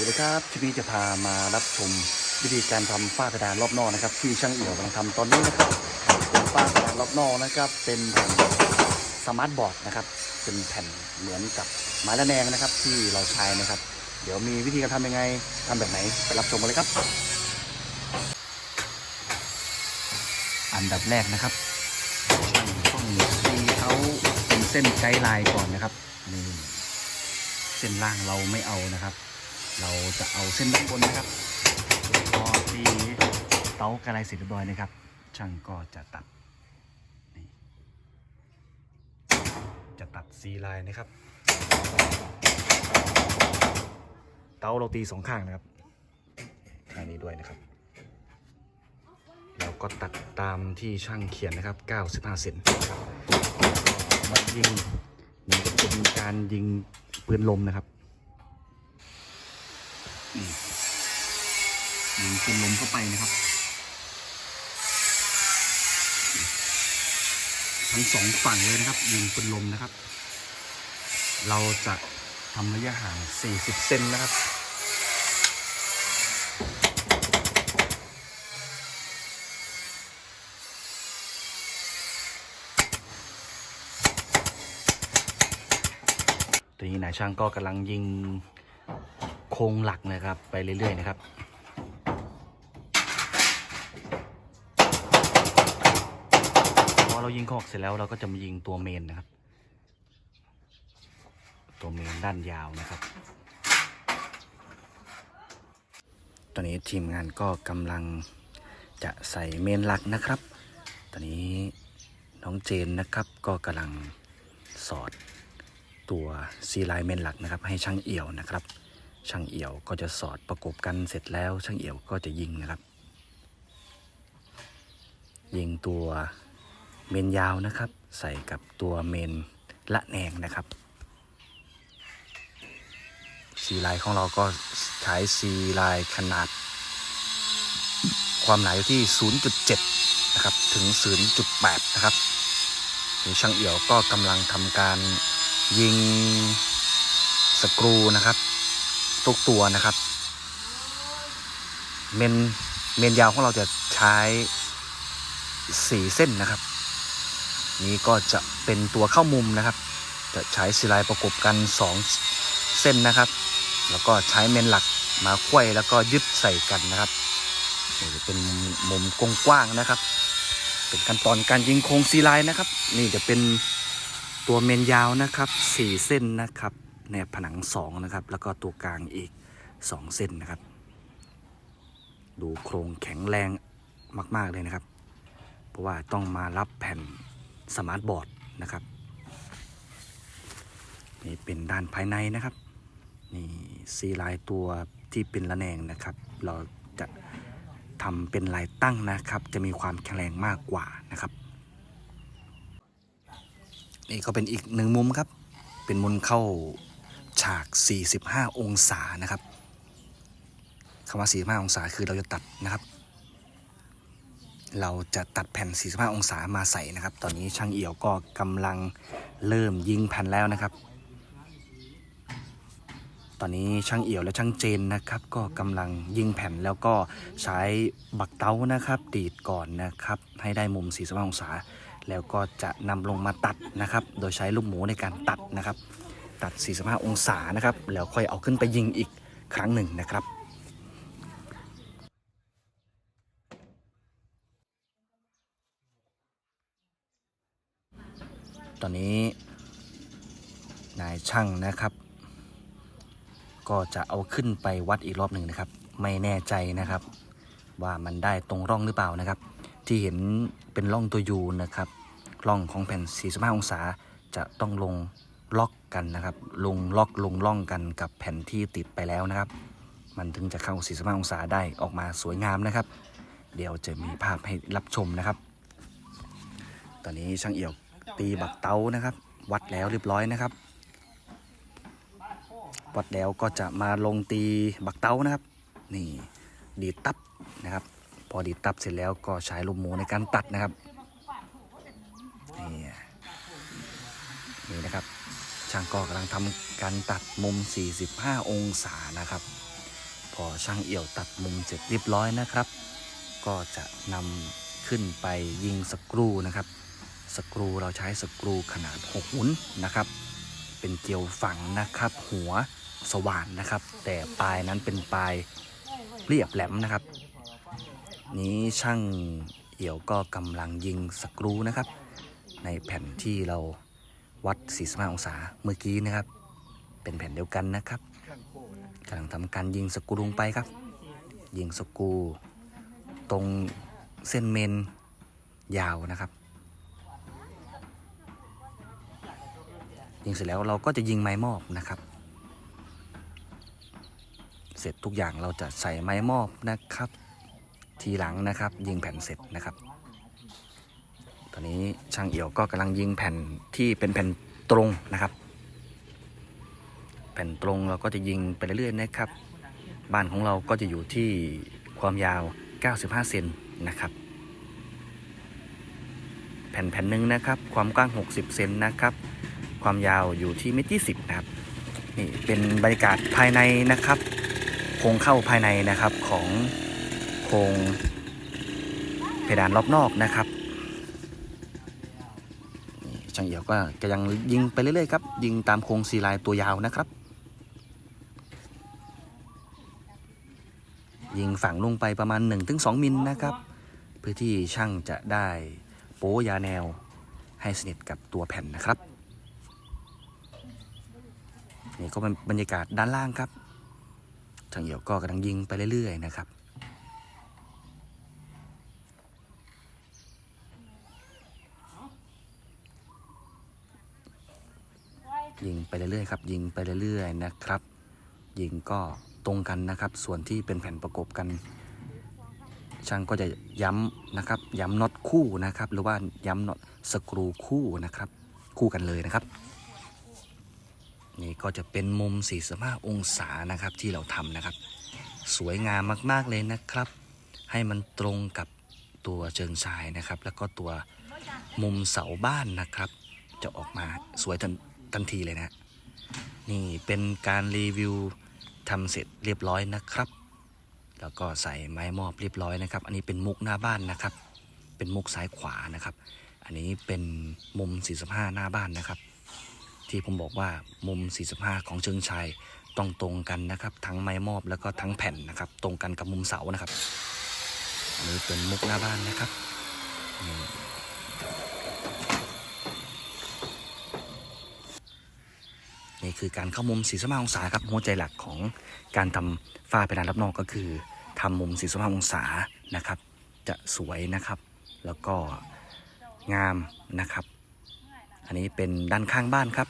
วัสดีครับทีนี้จะพามารับชมวิธีการทำฝ้าเพดานรอบนอกนะครับ ที่ช่างเอี่ยวกำลังทำตอนนี้นะครับเป็นฝ้าเพดานรอบนอกนะครับ เป็นแผ่นสมาร์ทบอร์ดนะครับ เป็นแผ่นเหมือนกับไม้ระแนงนะครับ ที่เราใช้นะครับ เดี๋ยวมีวิธีการทำยังไงทำแบบไหนไปรับชมกันเลยครับ อันดับแรกนะครับช่างต้องตีเขาเป็นเส้นไกด์ไลน์ก่อนนะครับนี่เส้นล่างเราไม่เอานะครับ เราจะเอาเส้นด้านบนนะครับพอตีเตากระไรเสร็จเรียบร้อยนะครับ ช่างก็จะตัดนี่จะตัดซีลายนะครับ เตาเราตีสองข้างนะครับข้างนี้ด้วยนะครับเราก็ตัดตามที่ช่างเขียนนะครับ 95 เซนมายิงนี่ก็จะเป็นการยิงปืนลมนะครับอืม ยิงปืนลมเข้าไปนะครับ ทั้งสองฝั่งเลยนะครับยิงปืนลมนะครับ เราจะทำระยะห่าง 40 เซนนะครับตอนนี้นายช่างก็กำลังยิงโครงหลักนะครับ ไปเรื่อยๆนะครับ พอ เรายิงครงหลักเสร็จแล้วเราก็จะมายิงตัวเมนนะครับ ตัวเมนด้านยาวนะครับ ตอนนี้ทีมงานก็กำลังจะใส่เมนหลักนะครับ ตอนนี้น้องเจนนะครับก็กำลังสอดตัวซีไลน์เมนหลักนะครับ ให้ช่างเอี่ยวนะครับ ช่างเอี่ยวก็จะสอดประกบกันเสร็จแล้ว ช่างเอี่ยวก็จะยิงนะครับ ยิงตัว เมนยาวนะครับ ใส่กับตัวเมนละแนงนะครับซีลน์ของเราก็ใช้ซีลน์ขนาด ความหนาอยู่ที่ 0.7 นะครับ ถึง 0.8 นะครับนี่ช่างเอี่ยวก็กำลังทำการยิงสกรูนะครับ ทุกตัวนะครับ เมนเมนยาวของเราจะใช้สี่เส้นนะครับ นี้ก็จะเป็นตัวเข้ามุมนะครับ จะใช้สีลายประกบกันสองเส้นนะครับ แล้วก็ใช้เมนหลักมาควยแล้วก็ยึดใส่กันนะครับนี่จะเป็นมุมกว้างๆนะครับ เป็นขั้นตอนการยิงโครงซีไลน์นะครับ นี่จะเป็นตัวเมนยาวนะครับสี่เส้นนะครับแนผนังสองนะครับ แล้วก็ตัวกลางอีกสองเส้นนะครับ ดูโครงแข็งแรงมาก ๆ เลยนะครับ เพราะว่าต้องมารับแผ่น สมาร์ทบอร์ดนะครับนี่เป็นด้านภายในนะครับนี่ซีลายตัวที่เป็นระแนงนะครับ เราจะทำเป็นลายตั้งนะครับ จะมีความแข็งแรงมากกว่านะครับนี่ก็เป็นอีกหนึ่งมุมครับ เป็นมุมเข้าฉาก 45 องศานะครับคำว่า 45 องศาคือเราจะตัดนะครับ เราจะตัดแผ่น 45 องศามาใส่นะครับ ตอนนี้ช่างเอี่ยวก็กำลังเริ่มยิงแผ่นแล้วนะครับ ตอนนี้ช่างเอี่ยวและช่างเจนนะครับ ก็กำลังยิงแผ่นแล้วก็ใช้บักเต้านะครับดีดก่อนนะครับ ให้ได้มุม 45 องศา แล้วก็จะนำลงมาตัดนะครับ โดยใช้ลูกหมูในการตัดนะครับ ตัด 45 องศานะครับ แล้วค่อยเอาขึ้นไปยิงอีกครั้งหนึ่งนะครับ ตอนนี้นายช่างนะครับ ก็จะเอาขึ้นไปวัดอีกรอบหนึ่งนะครับ ไม่แน่ใจนะครับ ว่ามันได้ตรงร่องหรือเปล่านะครับ ที่เห็นเป็นร่องตัวยูนะครับร่องของแผ่น 45 องศาจะต้องลงล็อกกันนะครับ ลงล็อกลงร่องกันกับแผ่นที่ติดไปแล้วนะครับ มันถึงจะเข้า 45 องศาได้ออกมาสวยงามนะครับ เดี๋ยวจะมีภาพให้รับชมนะครับ ตอนนี้ช่างเอี่ยว ตีบักเตานะครับ วัดแล้วเรียบร้อยนะครับ วัดแล้วก็จะมาลงตีบักเตานะครับ นี่ดีตับนะครับ พอดีตับเสร็จแล้วก็ใช้ลูกหมูในการตัดนะครับนี่นี่นะครับ ช่างก็กำลังทำการตัดมุม 45 องศานะครับ พอช่างเอี่ยวตัดมุมเสร็จเรียบร้อยนะครับ ก็จะนำขึ้นไปยิงสกรูนะครับ สกรูเราใช้สกรูขนาด6หุนนะครับ เป็นเกลียวฝังนะครับ หัวสว่านนะครับ แต่ปลายนั้นเป็นปลายเรียบแหลมนะครับ นี้ช่างเอี่ยวก็กำลังยิงสกรูนะครับ ในแผ่นที่เราวัด 45 องศาเมื่อกี้นะครับ เป็นแผ่นเดียวกันนะครับกำลังทำการยิงสกรูลงไปครับ ยิงสกรูตรงเส้นเมนยาวนะครับ ยิงเสร็จแล้วเราก็จะยิงไม้มอบนะครับ เสร็จทุกอย่างเราจะใส่ไม้มอบนะครับ ทีหลังนะครับ ยิงแผ่นเสร็จนะครับ ตอนนี้ช่างเอี่ยวก็กำลังยิงแผ่นที่เป็นแผ่นตรงนะครับ แผ่นตรงเราก็จะยิงไปเรื่อยๆนะครับ บ้านของเราก็จะอยู่ที่ความยาว 95 เซนนะครับแผ่นแผ่นหนึ่งนะครับ ความกว้าง 60 เซนนะครับ ความยาวอยู่ที่เมตรยี่สิบนะครับนี่เป็นบรรยากาศภายในนะครับโครงเข้าภายในนะครับของโครงเพดานรอบนอกนะครับช่างเอี่ยวก็จะยังยิงไปเรื่อยๆครับ ยิงตามโครงซีลน์ตัวยาวนะครับ ยิงฝังลงไปประมาณ 1-2 มิลนะครับ เพื่อที่ช่างจะได้โป้ยาแนวให้สนิทกับตัวแผ่นนะครับ นี่ก็เป็นบรรยากาศด้านล่างครับช่างเหี่ยวก็กำลังยิงไปเรื่อยๆนะครับยิงไปเรื่อยๆครับ ยิงไปเรื่อยๆนะครับ ยิงก็ตรงกันนะครับ ส่วนที่เป็นแผ่นประกบกัน ช่างก็จะย้ำนะครับ ย้ำน็อตคู่นะครับ หรือว่าย้ำน็อตสกรูคู่นะครับ คู่กันเลยนะครับ นี่ก็จะเป็นมุม 45 องศานะครับที่เราทำนะครับ สวยงามมากๆเลยนะครับ ให้มันตรงกับตัวเชิงชายนะครับ แล้วก็ตัวมุมเสาบ้านนะครับ จะออกมาสวยทันทันทีเลยนะ นี่เป็นการรีวิวทำเสร็จเรียบร้อยนะครับ แล้วก็ใส่ไม้มอบเรียบร้อยนะครับ อันนี้เป็นมุกหน้าบ้านนะครับ เป็นมุกซ้ายขวานะครับ อันนี้เป็นมุม 45 หน้าบ้านนะครับ ที่ผมบอกว่ามุม 45 ของเชิงชัยต้องตรงกันนะครับ ทั้งไม้มอบแล้วก็ทั้งแผ่นนะครับ ตรงกันกับมุมเสานะครับอันนี้เป็นมุกหน้าบ้านนะครับนี่คือการเข้ามุม 45 องศาครับหัวใจหลักของการทำฝ้าเพดานรับนอกก็คือทำมุม 45 องศานะครับ จะสวยนะครับ แล้วก็งามนะครับ อันนี้เป็นด้านข้างบ้านครับ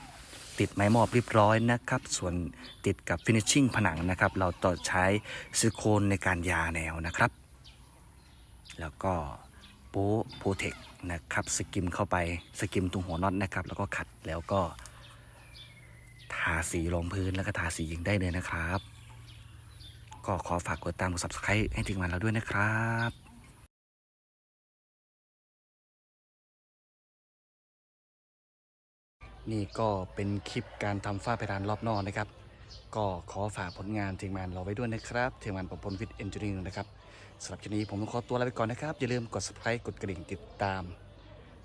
ติดไม้มอบเรียบร้อยนะครับ ส่วนติดกับฟินิชชิ่งผนังนะครับ เราต่อใช้ซิลิโคนในการยาแนวนะครับ แล้วก็โป๊โปรเทคนะครับสกิมเข้าไปสกิมตรงหัวน็อตนะครับ แล้วก็ขัดแล้วก็ ทาสีรองพื้นแล้วก็ทาสียิงได้เลยนะครับ ก็ขอฝากกดตามกด subscribe ให้ทีมงานเราด้วยนะครับ นี่ก็เป็นคลิปการทำฝ้าเพดานรอบนอกนะครับ ก็ขอฝากผลงานทีมงานเราไว้ด้วยนะครับทีมงานประพลวิทย์เอนจิเนียร์นะครับสำหรับทีนี้ผมต้องขอตัวลาไปก่อนนะครับ อย่าลืมกด subscribe กดกระดิ่งติดตาม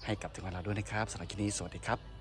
ให้กับทีมงานเราด้วยนะครับสำหรับทีนี้สวัสดีครับ